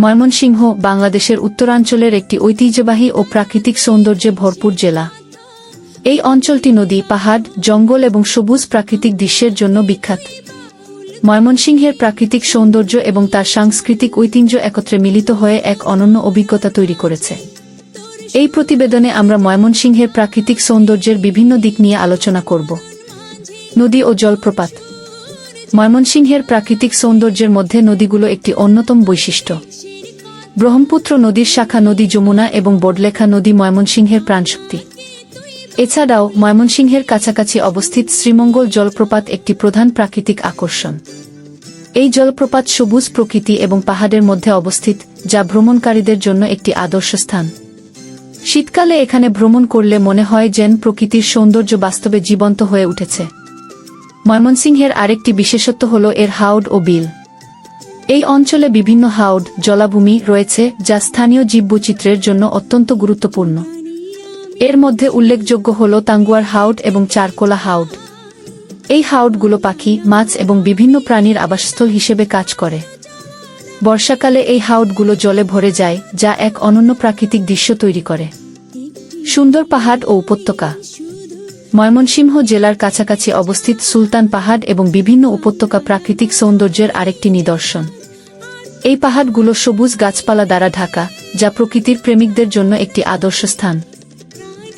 ময়মনসিংহ, বাংলাদেশের উত্তরাঞ্চলের একটি ঐতিহ্যবাহী ও প্রাকৃতিক সৌন্দর্যে ভরপুর জেলা। এই অঞ্চলটি নদী, পাহাড়, জঙ্গল এবং সবুজ প্রাকৃতিক দৃশ্যের জন্য বিখ্যাত। ময়মনসিংহের প্রাকৃতিক সৌন্দর্য এবং তার সাংস্কৃতিক ঐতিহ্য একত্রে মিলিত হয়ে এক অনন্য অভিজ্ঞতা তৈরি করেছে। এই প্রতিবেদনে আমরা ময়মনসিংহের প্রাকৃতিক সৌন্দর্যের বিভিন্ন দিক নিয়ে আলোচনা করব। নদী ও জলপ্রপাত। ময়মনসিংহের প্রাকৃতিক সৌন্দর্যের মধ্যে নদীগুলো একটি অন্যতম বৈশিষ্ট্য। ব্রহ্মপুত্র নদীর শাখা নদী যমুনা এবং বডলেখা নদী ময়মনসিংহের প্রাণশক্তি। এছাড়াও ময়মনসিংহের কাছাকাছি অবস্থিত শ্রীমঙ্গল জলপ্রপাত একটি প্রধান প্রাকৃতিক আকর্ষণ। এই জলপ্রপাত সবুজ প্রকৃতি এবং পাহাড়ের মধ্যে অবস্থিত, যা ভ্রমণকারীদের জন্য একটি আদর্শ স্থান। শীতকালে এখানে ভ্রমণ করলে মনে হয় যেন প্রকৃতির সৌন্দর্য বাস্তবে জীবন্ত হয়ে উঠেছে। ময়মনসিংহের আরেকটি বিশেষত্ব হল এর হাউড ও বিল। এই অঞ্চলে বিভিন্ন হাউড জলাভূমি রয়েছে যা স্থানীয় জীববৈচিত্র্যের জন্য অত্যন্ত গুরুত্বপূর্ণ। এর মধ্যে উল্লেখযোগ্য হল তাঙ্গুয়ার হাউড এবং চারকোলা হাউড এই হাউডগুলো পাখি, মাছ এবং বিভিন্ন প্রাণীর আবাসস্থল হিসেবে কাজ করে। বর্ষাকালে এই হাউডগুলো জলে ভরে যায়, যা এক অনন্য প্রাকৃতিক দৃশ্য তৈরি করে। সুন্দর পাহাড় ও উপত্যকা। ময়মনসিংহ জেলার কাছাকাছি অবস্থিত সুলতান পাহাড় এবং বিভিন্ন উপত্যকা প্রাকৃতিক সৌন্দর্যের আরেকটি নিদর্শন। এই পাহাড়গুলো সবুজ গাছপালা দ্বারা ঢাকা, যা প্রকৃতির প্রেমিকদের জন্য একটি আদর্শ স্থান।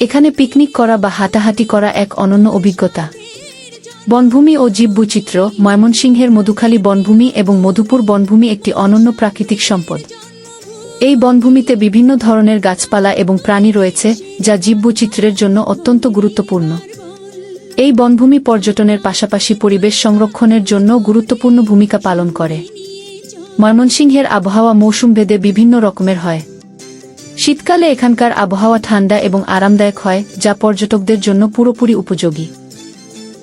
এখানে পিকনিক করা বা হাঁটাহাঁটি করা এক অনন্য অভিজ্ঞতা। বনভূমি ও জীববৈচিত্র্য ময়মনসিংহের মধুখালী বনভূমি এবং মধুপুর বনভূমি একটি অনন্য প্রাকৃতিক সম্পদ। এই বনভূমিতে বিভিন্ন ধরনের গাছপালা এবং প্রাণী রয়েছে, যা জীববৈচিত্র্যের জন্য অত্যন্ত গুরুত্বপূর্ণ। এই বনভূমি পর্যটনের পাশাপাশি পরিবেশ সংরক্ষণের জন্য গুরুত্বপূর্ণ ভূমিকা পালন করে। ময়মনসিংহের আবহাওয়া মৌসুমভেদে বিভিন্ন রকমের হয়। শীতকালে এখানকার আবহাওয়া ঠান্ডা এবং আরামদায়ক হয়, যা পর্যটকদের জন্য পুরোপুরি উপযোগী।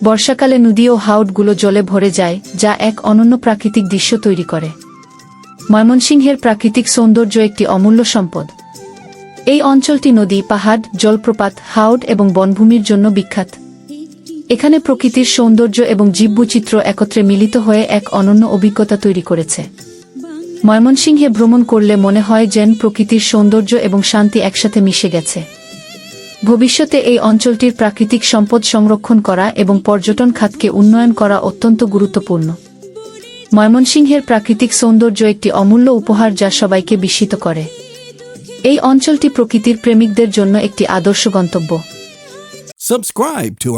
বর্ষাকালে নদী ও হাউডগুলো জলে ভরে যায়, যা এক অনন্য প্রাকৃতিক দৃশ্য তৈরি করে। ময়মনসিংহের প্রাকৃতিক সৌন্দর্য একটি অমূল্য সম্পদ। এই অঞ্চলটি নদী, পাহাড়, জলপ্রপাত হাউড এবং বনভূমির জন্য বিখ্যাত। এখানে প্রকৃতির সৌন্দর্য এবং জীববৈচিত্র্য একত্রে মিলিত হয়ে এক অনন্য অভিজ্ঞতা তৈরি করেছে। ময়মনসিংহে ভ্রমণ করলে মনে হয় যেন প্রকৃতির সৌন্দর্য এবং শান্তি একসাথে মিশে গেছে। ভবিষ্যতে এই অঞ্চলটির প্রাকৃতিক সম্পদ সংরক্ষণ করা এবং পর্যটন খাতকে উন্নয়ন করা অত্যন্ত গুরুত্বপূর্ণ। ময়মনসিংহের প্রাকৃতিক সৌন্দর্য একটি অমূল্য উপহার যা সবাইকে বিস্মিত করে। এই অঞ্চলটি প্রকৃতির প্রেমিকদের জন্য একটি আদর্শ গন্তব্য। Subscribe to